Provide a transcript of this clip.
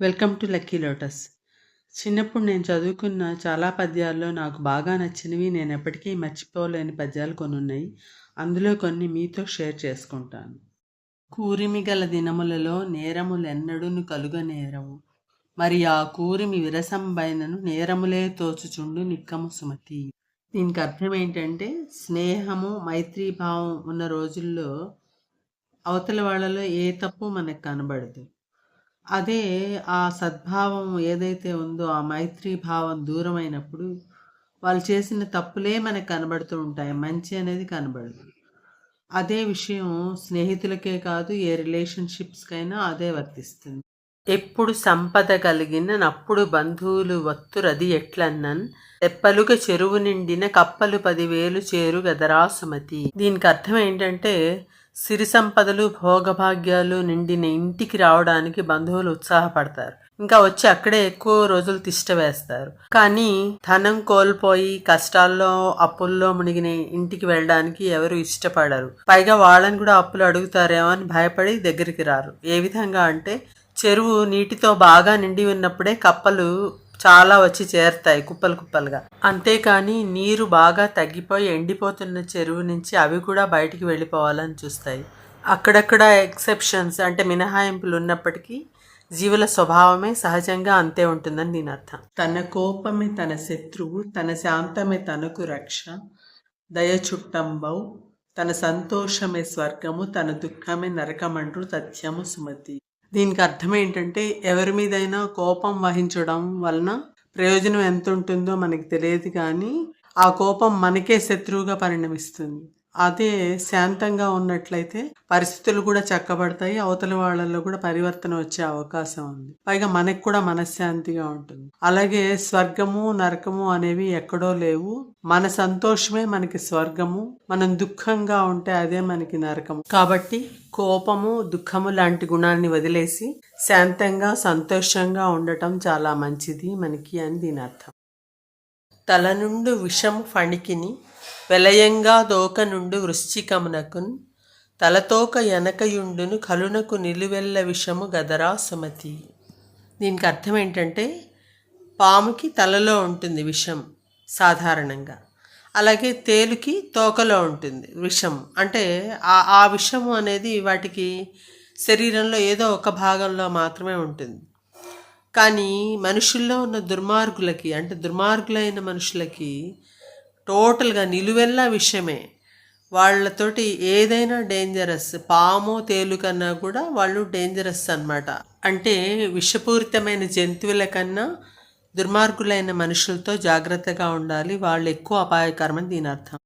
Welcome to lucky lotus చిన్నప్పుడు నేను చదువుకున్న చాలా పద్యాల్లో నాకు బాగా నచ్చినవి నేను ఎప్పటికీ మర్చిపోలేని పద్యాలు కొన్ని ఉన్నాయి. అందులో కొన్ని మీతో షేర్ చేసుకుంటాను. కూరిమి గల దినములలో నేరములెన్నడును కలుగ నేరము మరి ఆ కూరిమి విరసంబైనను నేరములే తోచుచుండు నిక్కము సుమతి. దీనికి అర్థం ఏంటంటే స్నేహము మైత్రీభావం ఉన్న రోజుల్లో అవతల వాళ్ళలో ఏ తప్పు మనకు కనబడదు. అదే ఆ సద్భావం ఏదైతే ఉందో ఆ మైత్రీ భావం దూరమైనప్పుడు వాళ్ళు చేసిన తప్పులే మనకు కనబడుతూ ఉంటాయి. మంచి అనేది కనబడదు. అదే విషయం స్నేహితులకే కాదు ఏ రిలేషన్షిప్స్కైనా అదే వర్తిస్తుంది. ఎప్పుడు సంపద కలిగిన నప్పుడు బంధువులు వత్తురది ఎట్లన్నన్? తెప్పలుగ చెరువు నిండిన కప్పలు పదివేలు చేరు గదరా సుమతి. దీనికి అర్థం ఏంటంటే సిరి సంపదలు భోగభాగ్యాలు నిండిన ఇంటికి రావడానికి బంధువులు ఉత్సాహపడతారు. ఇంకా వచ్చి అక్కడే ఎక్కువ రోజులు తిష్ట వేస్తారు. కానీ ధనం కోల్పోయి కష్టాల్లో అప్పుల్లో మునిగిన ఇంటికి వెళ్ళడానికి ఎవరు ఇష్టపడరు. పైగా వాళ్ళని కూడా అప్పులు అడుగుతారేమో అని భయపడి దగ్గరికి రారు. ఏ విధంగా అంటే చెరువు నీటితో బాగా నిండి ఉన్నప్పుడే కప్పలు చాలా వచ్చి చేరుతాయి కుప్పలు కుప్పలుగా. అంతేకాని నీరు బాగా తగ్గిపోయి ఎండిపోతున్న చెరువు నుంచి అవి కూడా బయటికి వెళ్ళిపోవాలని చూస్తాయి. అక్కడక్కడ ఎక్సెప్షన్స్ అంటే మినహాయింపులు ఉన్నప్పటికీ జీవుల స్వభావమే సహజంగా అంతే ఉంటుందని దీని అర్థం. తన కోపమే తన శత్రువు తన శాంతమే తనకు రక్ష. దయ చుట్టంబౌ తన సంతోషమే స్వర్గము తన దుఃఖమే నరకమంటూ తథ్యము సుమతి. దీనికి అర్థం ఏంటంటే ఎవరి మీదైనా కోపం వహించడం వలన ప్రయోజనం ఎంత ఉంటుందో మనకి తెలియదు కానీ ఆ కోపం మనకే శత్రువుగా పరిణమిస్తుంది. అదే శాంతంగా ఉన్నట్లయితే పరిస్థితులు కూడా చక్కబడతాయి అవతల వాళ్ళల్లో కూడా పరివర్తన వచ్చే అవకాశం ఉంది. పైగా మనకు కూడా మనశ్శాంతిగా ఉంటుంది. అలాగే స్వర్గము నరకము అనేవి ఎక్కడో లేవు. మన సంతోషమే మనకి స్వర్గము. మనం దుఃఖంగా ఉంటే అదే మనకి నరకము. కాబట్టి కోపము దుఃఖము లాంటి గుణాన్ని వదిలేసి శాంతంగా సంతోషంగా ఉండటం చాలా మంచిది మనకి అని దీని అర్థం తల నుండి విషము ఫణికిని వెలయంగా దోక నుండు వృశ్చికమునకున్ తలతోక ఎనకయుండును కలునకు నిలువెల్ల విషము గదరా సుమతి. దీనికి అర్థం ఏంటంటే పాముకి తలలో ఉంటుంది విషం సాధారణంగా. అలాగే తేలుకి తోకలో ఉంటుంది విషం. అంటే ఆ ఆ విషము అనేది వాటికి శరీరంలో ఏదో ఒక భాగంలో మాత్రమే ఉంటుంది. కానీ మనుషుల్లో ఉన్న దుర్మార్గులకి అంటే దుర్మార్గులైన మనుషులకి టోటల్గా నిలువెల్లా విషయమే. వాళ్ళతోటి ఏదైనా డేంజరస్ పాము తేలుకన్నా కూడా వాళ్ళు డేంజరస్ అనమాట అంటే విషపూరితమైన జంతువుల కన్నా దుర్మార్గులైన మనుషులతో జాగ్రత్తగా ఉండాలి. వాళ్ళు ఎక్కువ అపాయకరమని దీని అర్థం